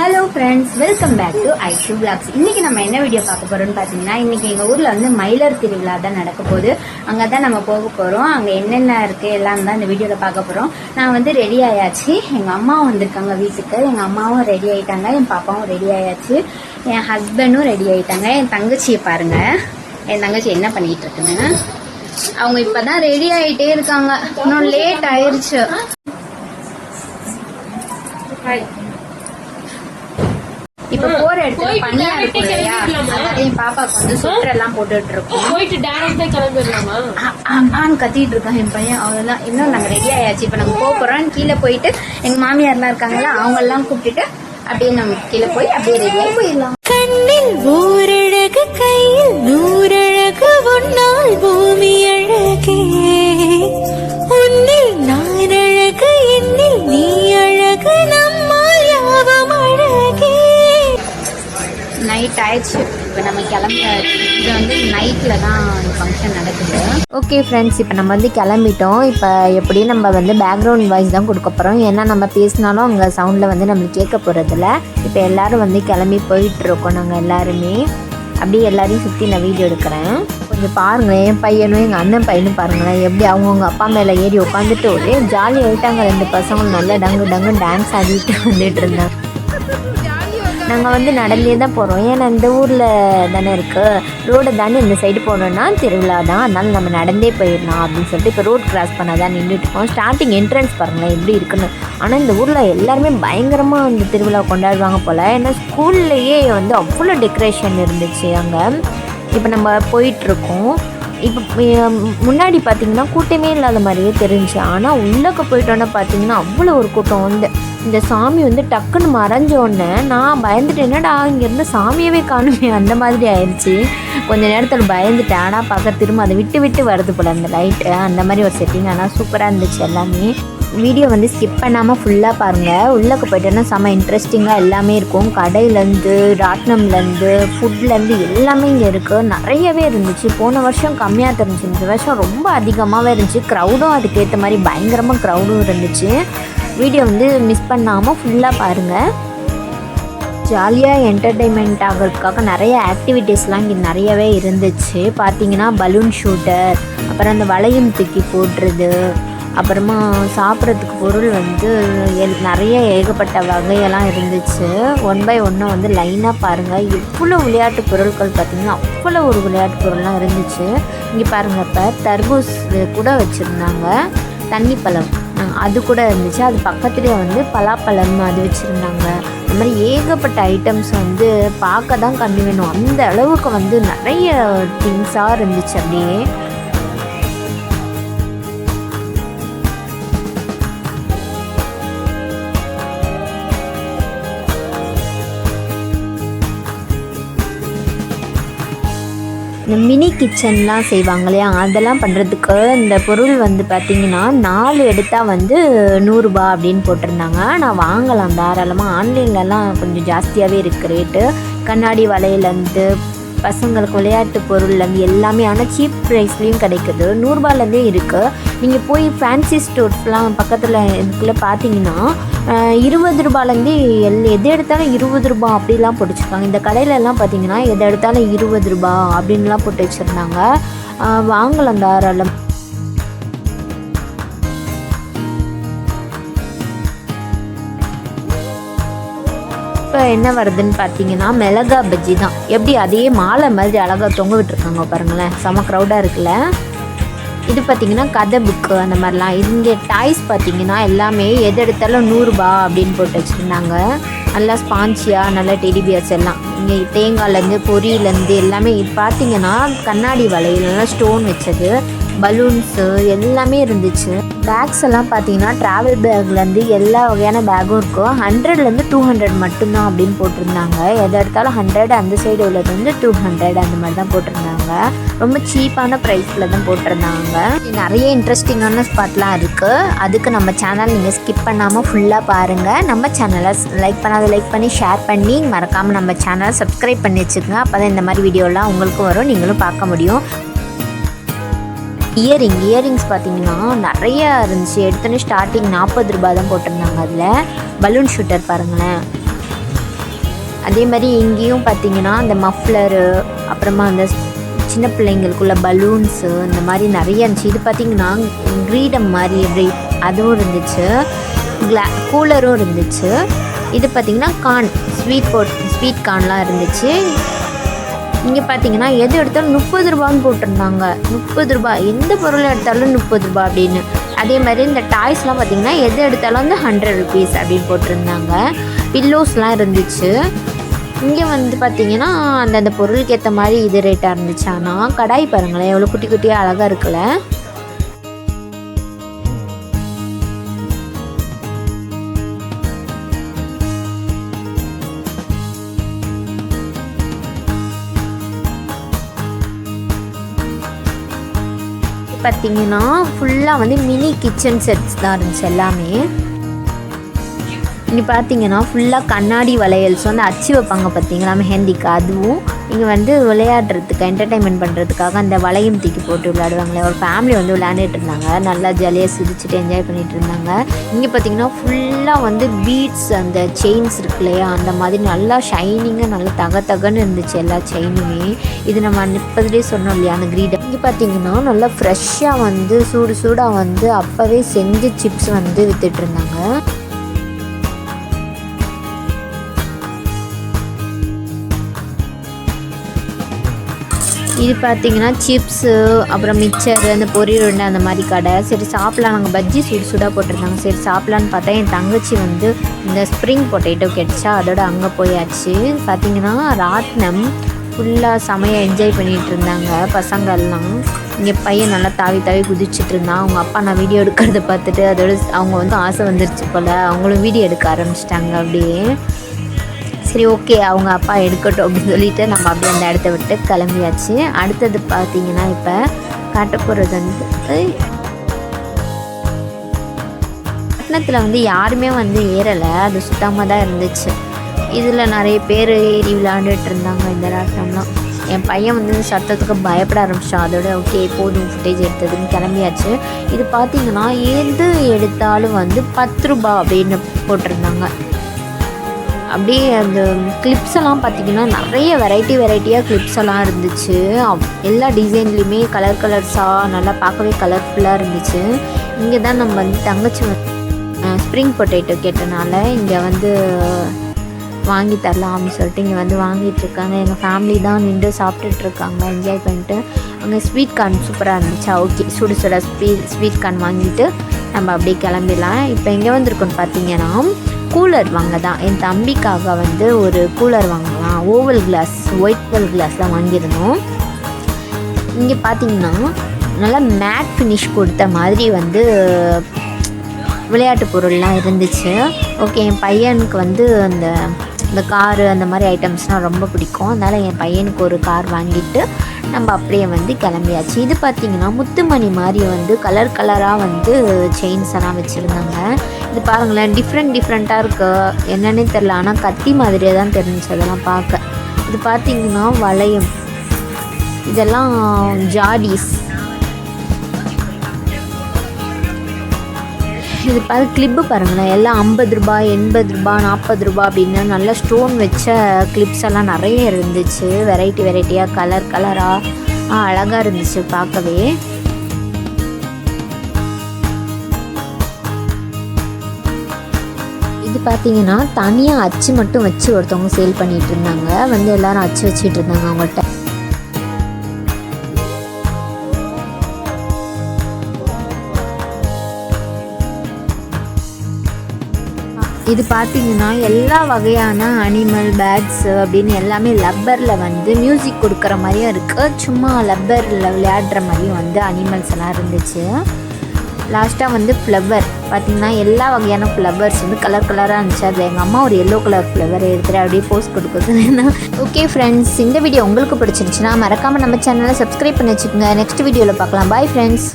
Hello friends welcome back to Aishu blogs இன்னைக்கு நம்ம என்ன வீடியோ பார்க்க போறோம்னு பார்த்தீங்கன்னா இன்னைக்கு எங்கள் ஊரில் வந்து மயிலர் திருவிழா தான் நடக்க போகுது. அங்கே தான் நம்ம போக போகிறோம் அங்கே என்னென்ன இருக்குது எல்லாம் தான் இந்த வீடியோவில் பார்க்க போகிறோம் நான் வந்து ரெடி ஆயாச்சு. எங்கள் அம்மாவும் வந்திருக்காங்க வீட்டுக்கு. எங்கள் அம்மாவும் ரெடி ஆயிட்டாங்க. என் பாப்பாவும் ரெடி ஆயாச்சு. என் ஹஸ்பண்டும் ரெடி ஆயிட்டாங்க. என் தங்கச்சியை பாருங்க. என் தங்கச்சி என்ன பண்ணிட்டு இருக்குன்னு. அவங்க இப்பதான் ரெடி ஆயிட்டே இருக்காங்க. இன்னும் லேட் ஆயிருச்சு. இப்ப போற இடத்துல பனியா இருக்கும் இல்லையா? என் பாப்பாக்கு வந்து சுற்று எல்லாம் போட்டுட்டு இருக்கோம் போயிட்டு டைரக்டா கிளம்பிடலாமா? ஆன்னு கத்திட்டு இருக்கான் என் பையன். அவ்வளவுதான் இன்னும் நாங்க ரெடி ஆயாச்சு. இப்ப நாங்க போக போறோம் கீழே போயிட்டு எங்க மாமியார்லாம் இருக்காங்களா அவங்க எல்லாம் கூப்பிட்டுட்டு அப்படியே நம்ம கீழே போய் அப்படியே ரெடியாகி போயிடலாம். கண்ணில் ஓரழகு கையில் நூறழகு ஆயிடுச்சு இப்போ நம்ம கிளம்ப இது வந்து நைட்டில் தான் ஃபங்க்ஷன் நடக்குது. ஓகே ஃப்ரெண்ட்ஸ் இப்போ நம்ம வந்து கிளம்பிட்டோம். இப்போ எப்படியும் நம்ம வந்து பேக்ரவுண்ட் வாய்ஸ் தான் கொடுக்க போகிறோம் ஏன்னா நம்ம பேசினாலும் அங்கே சவுண்டில் வந்து நம்மளுக்கு கேட்க போகிறதில்ல இப்போ எல்லோரும் வந்து கிளம்பி போயிட்டுருக்கோம் நாங்கள் எல்லாருமே. அப்படியே எல்லாரையும் சுற்றி நான் வீடியோ எடுக்கிறேன். கொஞ்சம் பாருங்களேன் என் பையனும் எங்கள் அண்ணன் பையனும் பாருங்களேன் எப்படி அவங்கவுங்க அப்பா மேலே ஏறி உட்காந்துட்டு ஒரே ஜாலி ஆகிட்டாங்க ரெண்டு பசங்களும் நல்லா டங்கு டங்கு டான்ஸ் ஆடிட்டு வந்துட்டு இருந்தாங்க. நாங்கள் வந்து நடந்தே தான் போகிறோம் ஏன்னா இந்த ஊரில் தானே இருக்குது ரோடை தாண்டி இந்த சைடு போனோன்னா திருவிழா தான். அதனால் நம்ம நடந்தே போயிடலாம் அப்படின்னு சொல்லிட்டு இப்போ ரோட் கிராஸ் பண்ணால் தான் நின்றுட்டு இருக்கோம். ஸ்டார்டிங் என்ட்ரன்ஸ் பாருங்களேன் எப்படி இருக்குன்னு. ஆனால் இந்த ஊரில் எல்லாருமே பயங்கரமாக அந்த திருவிழா கொண்டாடுவாங்க போல். ஏன்னா ஸ்கூல்லையே வந்து அவ்வளோ டெக்கரேஷன் இருந்துச்சு அங்கே. இப்போ நம்ம போயிட்டுருக்கோம் இப்போ முன்னாடி பார்த்தீங்கன்னா கூட்டமே இல்லாத மாதிரியே தெரிஞ்சு. ஆனால் உள்ளக்க போயிட்டோன்னே பார்த்தீங்கன்னா அவ்வளோ ஒரு கூட்டம் வந்து இந்த சாமி வந்து டக்குன்னு மறைஞ்சோடனே நான் பயந்துட்டு என்னடா இங்கேருந்து சாமியவே காணுமே? அந்த மாதிரி ஆயிடுச்சு கொஞ்ச நேரத்தில் பயந்துட்டேன். ஆனால் பார்க்க திரும்ப அதை விட்டு விட்டு வருது போல் அந்த லைட்டு அந்த மாதிரி ஒரு செட்டிங் ஆனால் சூப்பராக இருந்துச்சு எல்லாமே. வீடியோ வந்து ஸ்கிப் பண்ணாமல் ஃபுல்லாக பாருங்கள் உள்ளக்கு போயிட்டோன்னா செம்ம இன்ட்ரெஸ்டிங்காக எல்லாமே இருக்கும். கடையிலேருந்து ராட்னம்லேருந்து ஃபுட்லேருந்து எல்லாமே இங்கே இருக்குது நிறையவே இருந்துச்சு. போன வருஷம் கம்மியாக தெரிஞ்சு இந்த வருஷம் ரொம்ப அதிகமாகவே இருந்துச்சு. க்ரௌடும் அதுக்கேற்ற மாதிரி பயங்கரமாக க்ரௌடும் இருந்துச்சு. வீடியோ வந்து மிஸ் பண்ணாமல் ஃபுல்லாக பாருங்கள் ஜாலியாக என்டர்டெயின்மெண்ட் ஆகிறதுக்காக நிறைய ஆக்டிவிட்டீஸ்லாம் இங்கே நிறையவே இருந்துச்சு. பார்த்தீங்கன்னா பலூன் ஷூட்டர் அப்புறம் அந்த வளையம் தூக்கி போடுறது அப்புறமா சாப்பிட்றதுக்கு பொருள் வந்து நிறைய ஏகப்பட்ட வகையெல்லாம் இருந்துச்சு. ஒன் பை ஒன்று வந்து லைனாக பாருங்கள் எவ்வளோ விளையாட்டு பொருட்கள் பார்த்திங்கன்னா அவ்வளோ ஒரு விளையாட்டு பொருள்லாம் இருந்துச்சு. இங்கே பாருங்கள் இப்போ தர்பூஸ் கூட வச்சுருந்தாங்க. தண்ணி பழம். அது கூட இருந்துச்சு. அது பக்கத்துலேயே வந்து பலாப்பழம் அது வச்சுருந்தாங்க. அந்த மாதிரி ஏகப்பட்ட ஐட்டம்ஸ் வந்து பார்க்க தான் கண்டு வேணும். அந்த அளவுக்கு வந்து நிறைய திங்ஸாக இருந்துச்சு அப்படியே. இந்த மினி கிச்சன்லாம் செய்வாங்க இல்லையா? அதெல்லாம் பண்ணுறதுக்கு இந்த பொருள் வந்து பார்த்திங்கன்னா நாலு எடுத்தால் வந்து நூறுரூபா அப்படின்னு போட்டிருந்தாங்க. நான் வாங்கலாம். தாராளமாக ஆன்லைன்லலாம் கொஞ்சம் ஜாஸ்தியாகவே இருக்குது ரேட்டு கண்ணாடி வலையிலேருந்து பசங்களுக்கு விளையாட்டு பொருள்லேருந்து எல்லாமே ஆனால் சீப் ப்ரைஸ்லேயும் கிடைக்குது. நூறுரூபாலேருந்தே இருக்குது நீங்கள் போய் ஃபேன்சி ஸ்டோர்ஸ்லாம் பக்கத்தில் இதுக்குள்ளே பார்த்தீங்கன்னா இருபது ரூபாலேருந்து எல் எது எடுத்தாலும் இருபது ரூபா அப்படிலாம் போட்டுச்சுருக்காங்க இந்த கடையிலலாம் பார்த்தீங்கன்னா எது எடுத்தாலும் இருபது ரூபா அப்படின்லாம் போட்டு வச்சுருந்தாங்க. வாங்கலாம் தாராளம். இப்போ என்ன வருதுன்னு பார்த்தீங்கன்னா மிளகா பஜ்ஜி தான். எப்படி? அதே மாலை மாதிரி அழகாக தொங்க விட்டுருக்காங்க பாருங்களேன். செம க்ரௌடாக இருக்குல்ல. இது பார்த்தீங்கன்னா கதை புக்கு அந்த மாதிரிலாம். இங்கே டாய்ஸ் பார்த்தீங்கன்னா எல்லாமே எது எடுத்தாலும் நூறுரூபா அப்படின்னு போட்டு வச்சுருந்தாங்க. நல்லா ஸ்பான்ச்சியாக நல்லா டெடிபியர்ஸ் எல்லாம். இங்கே தேங்காய்லேருந்து பொரியிலேருந்து எல்லாமே இது பார்த்தீங்கன்னா கண்ணாடி வலையிலலாம் ஸ்டோன் வச்சது. பலூன்ஸு எல்லாமே இருந்துச்சு. பேக்ஸ் எல்லாம் பார்த்தீங்கன்னா ட்ராவல் பேக்லேருந்து எல்லா வகையான பேக்கும் இருக்கும் ஹண்ட்ரட்லேருந்து டூ ஹண்ட்ரட் மட்டும்தான் அப்படின்னு போட்டிருந்தாங்க. எதை எடுத்தாலும் ஹண்ட்ரட் அந்த சைடு உள்ளது வந்து டூ ஹண்ட்ரட் அந்த மாதிரி தான் போட்டிருந்தாங்க. ரொம்ப சீப்பான ப்ரைஸில் தான் போட்டிருந்தாங்க. நிறைய இன்ட்ரெஸ்டிங்கான ஸ்பாட்லாம் இருக்குது அதுக்கு நம்ம சேனல் நீங்கள் ஸ்கிப் பண்ணாமல் ஃபுல்லாக பாருங்கள் நம்ம சேனலை லைக் பண்ணாத லைக் பண்ணி ஷேர் பண்ணி மறக்காமல் நம்ம சேனலை சப்ஸ்கிரைப் பண்ணி வச்சுக்கோங்க. அப்போ தான் இந்த மாதிரி வீடியோலாம் உங்களுக்கும் வரும். நீங்களும் பார்க்க முடியும். இயரிங் இயரிங்ஸ் பார்த்தீங்கன்னா நிறைய இருந்துச்சு. எடுத்தோன்னே ஸ்டார்டிங் நாற்பது ரூபாய் தான் போட்டிருந்தாங்க அதில். பலூன் ஷூட்டர் பாருங்களேன். அதே மாதிரி இங்கேயும் பார்த்தீங்கன்னா அந்த மஃப்ளரு அப்புறமா அந்த சின்ன பிள்ளைங்களுக்குள்ள பலூன்ஸு இந்த மாதிரி நிறைய இருந்துச்சு. இது பார்த்தீங்கன்னா கிரீடம் மாதிரி எப்படி அதுவும் இருந்துச்சு. கிளா கூலரும் இருந்துச்சு. இது பார்த்திங்கன்னா கார்ன் ஸ்வீட் போட் ஸ்வீட் கார்ன்லாம் இருந்துச்சு. இங்கே பார்த்தீங்கன்னா எது எடுத்தாலும் முப்பது ரூபான்னு போட்டிருந்தாங்க. முப்பது ரூபாய் எந்த பொருள் எடுத்தாலும் முப்பது ரூபாய் அப்படின்னு. அதே மாதிரி இந்த டாய்ஸ்லாம் பார்த்தீங்கன்னா எது எடுத்தாலும் வந்து ஹண்ட்ரட் ருபீஸ் அப்படின்னு போட்டிருந்தாங்க. பில்லோஸ்லாம் இருந்துச்சு. இங்கே வந்து பார்த்தீங்கன்னா அந்தந்த பொருளுக்கு ஏற்ற மாதிரி இது ரேட்டாக இருந்துச்சு. ஆனால் கடாய் பாருங்களேன் எவ்வளோ குட்டி குட்டியாக அழகாக இருக்குல்ல. பார்த்தீங்கன்னா ஃபுல்லாக வந்து மினி கிச்சன் செட்ஸ் தான் இருந்துச்சு எல்லாமே. இங்கே பார்த்தீங்கன்னா ஃபுல்லாக கண்ணாடி வளையல்ஸ் வந்து அச்சு வைப்பாங்க பார்த்தீங்களா மெஹந்திக்கு அதுவும் இங்கே வந்து விளையாடுறதுக்கு என்டர்டைன்மெண்ட் பண்ணுறதுக்காக அந்த வளையம் தூக்கி போட்டு விளையாடுவாங்களே ஒரு ஃபேமிலி வந்து விளையாண்டுட்டு இருந்தாங்க. நல்லா ஜாலியாக சிரிச்சுட்டு என்ஜாய் பண்ணிகிட்டு இருந்தாங்க. இங்கே பார்த்தீங்கன்னா ஃபுல்லாக வந்து பீட்ஸ் அந்த செயின்ஸ் இருக்கு இல்லையா அந்த மாதிரி நல்லா ஷைனிங்காக நல்லா தக தகன்னு இருந்துச்சு எல்லா செயினுமே இது நம்ம முப்பதுலேயே சொன்னோம் இல்லையா அந்த கிரீடம் இங்கே பார்த்திங்கன்னா நல்லா ஃப்ரெஷ்ஷாக வந்து சூடு சூடாக வந்து அப்போவே செஞ்சு சிப்ஸ் வந்து விற்றுட்ருந்தாங்க இது பார்த்தீங்கன்னா சிப்ஸு அப்புறம் மிக்சர் அந்த பொரியல் உருண்டை அந்த மாதிரி கடை. சரி சாப்பிட்லாம். நாங்கள் பஜ்ஜி சுடு சூடாக போட்டிருந்தாங்க சரி சாப்பிட்லான்னு பார்த்தா என் தங்கச்சி வந்து இந்த ஸ்ப்ரிங் பொட்டேட்டோ கிடச்சா அதோட அங்கே போயாச்சு. பார்த்தீங்கன்னா ராட்னம் ஃபுல்லாக செமையாக என்ஜாய் பண்ணிகிட்டு இருந்தாங்க பசங்கள்லாம். இங்கே பையன் நல்லா தாவி தாவி குதிச்சுட்டு இருந்தான். அவங்க அப்பா நான் வீடியோ எடுக்கிறத பார்த்துட்டு அதோட அவங்க வந்து ஆசை வந்துருச்சு போல். அவங்களும் வீடியோ எடுக்க ஆரம்பிச்சிட்டாங்க அப்படியே. சரி ஓகே அவங்க அப்பா எடுக்கட்டும் அப்படின்னு சொல்லிட்டு நம்ம அப்படியே அந்த இடத்த விட்டு கிளம்பியாச்சு. அடுத்தது பார்த்தீங்கன்னா இப்போ காட்ட போகிறது வந்து பட்டணத்தில் வந்து யாருமே வந்து ஏறலை. அது சுத்தமாக தான் இருந்துச்சு. இதில் நிறைய பேர் ஏறி விளையாண்டுட்டு இருந்தாங்க இந்த ராட்டம்லாம் என் பையன் வந்து இந்த சத்தத்துக்கு பயப்பட ஆரம்பிச்சான். அதோட ஓகே போதும் ஃபுட்டேஜ் எடுத்ததுன்னு கிளம்பியாச்சு. இது பார்த்தீங்கன்னா எது எடுத்தாலும் வந்து பத்து ரூபா அப்படின்னு போட்டிருந்தாங்க. அப்படியே அந்த கிளிப்ஸ் எல்லாம் பார்த்தீங்கன்னா நிறைய வெரைட்டி வெரைட்டியாக கிளிப்ஸ் எல்லாம் இருந்துச்சு. எல்லா டிசைன்லேயுமே கலர் கலர்ஸாக நல்லா பார்க்கவே கலர்ஃபுல்லாக இருந்துச்சு. இங்கே தான் நம்ம வந்து தங்கச்சி ஸ்ப்ரிங் பொட்டேட்டோ கேட்டனால இங்கே வந்து வாங்கி தரலாம் அப்படின்னு சொல்லிட்டு இங்கே வந்து வாங்கிட்டு இருக்காங்க. எங்கள் ஃபேமிலி தான் நின்று சாப்பிட்டுட்ருக்காங்க என்ஜாய் பண்ணிட்டு அங்கே ஸ்வீட் கார்ன் சூப்பராக இருந்துச்சா? ஓகே சுடு சுட ஸ்வீட் ஸ்வீட் கார்ன் வாங்கிட்டு நம்ம அப்படியே கிளம்பிடலாம். இப்போ எங்கே வந்திருக்கோன்னு பார்த்தீங்கன்னா கூலர் வாங்க தான் என் தம்பிக்காக வந்து ஒரு கூலர் வாங்கலாம். Oval glass white colour glass தான் வாங்கியிருந்தோம். இங்கே பார்த்தீங்கன்னா நல்லா மேட் ஃபினிஷ் கொடுத்த மாதிரி வந்து விளையாட்டு பொருள்லாம் இருந்துச்சு. ஓகே என் பையனுக்கு வந்து அந்த இந்த காரு அந்த மாதிரி ஐட்டம்ஸ்னால் ரொம்ப பிடிக்கும். அதனால் என் பையனுக்கு ஒரு கார் வாங்கிட்டு நம்ம அப்படியே வந்து கிளம்பியாச்சு. இது பார்த்திங்கன்னா முத்துமணி மாதிரி வந்து கலர் கலராக வந்து செயின்ஸ் எல்லாம் வச்சுருந்தாங்க. இது பாருங்களேன் டிஃப்ரெண்ட் டிஃப்ரெண்ட்டாக இருக்கு. என்னன்னே தெரில ஆனால் கத்தி மாதிரியே தான் தெரிஞ்சுச்சு அதெல்லாம் பார்க்க. இது பார்த்திங்கன்னா வளையம். இதெல்லாம் ஜாடிஸ். இது பார்த்து கிளிப்பு பாருங்களேன். எல்லாம் ஐம்பது ரூபாய் எண்பது ரூபாய் நாற்பது ரூபாய் அப்படின்னு நல்லா ஸ்டோன் வச்ச கிளிப்ஸ் எல்லாம் நிறைய இருந்துச்சு. வெரைட்டி வெரைட்டியாக கலர் கலராக அழகாக இருந்துச்சு பார்க்கவே. இது பார்த்தீங்கன்னா தனியாக அச்சு மட்டும் வச்சு ஒருத்தவங்க சேல் பண்ணிட்டு இருந்தாங்க. வந்து எல்லாரும் அச்சு வச்சுட்டு இருந்தாங்க அவங்கள்ட்ட. இது பார்த்தீங்கன்னா எல்லா வகையான அனிமல் பேட்ஸ் அப்படின்னு எல்லாமே லப்பரில் வந்து மியூசிக் கொடுக்குற மாதிரியும் இருக்குது சும்மா லப்பரில் விளையாடுற மாதிரியும் வந்து அனிமல்ஸ் எல்லாம் இருந்துச்சு. லாஸ்ட்டாக வந்து ஃப்ளவர் பார்த்திங்கன்னா எல்லா வகையான ஃப்ளவர்ஸ் வந்து கலர் கலராக இருந்துச்சு. அதில் எங்கள் அம்மா ஒரு எல்லோ கலர் ஃப்ளவர் எடுத்துகிட்டு அப்படியே போஸ்ட் கொடுக்க ஓகே ஃப்ரெண்ட்ஸ் இந்த வீடியோ உங்களுக்கு பிடிச்சிருந்துச்சுன்னா மறக்காமல் நம்ம சேனலை சப்ஸ்கிரைப் பண்ணி வச்சுக்கோங்க. நெக்ஸ்ட் வீடியோவில் பார்க்கலாம். Bye friends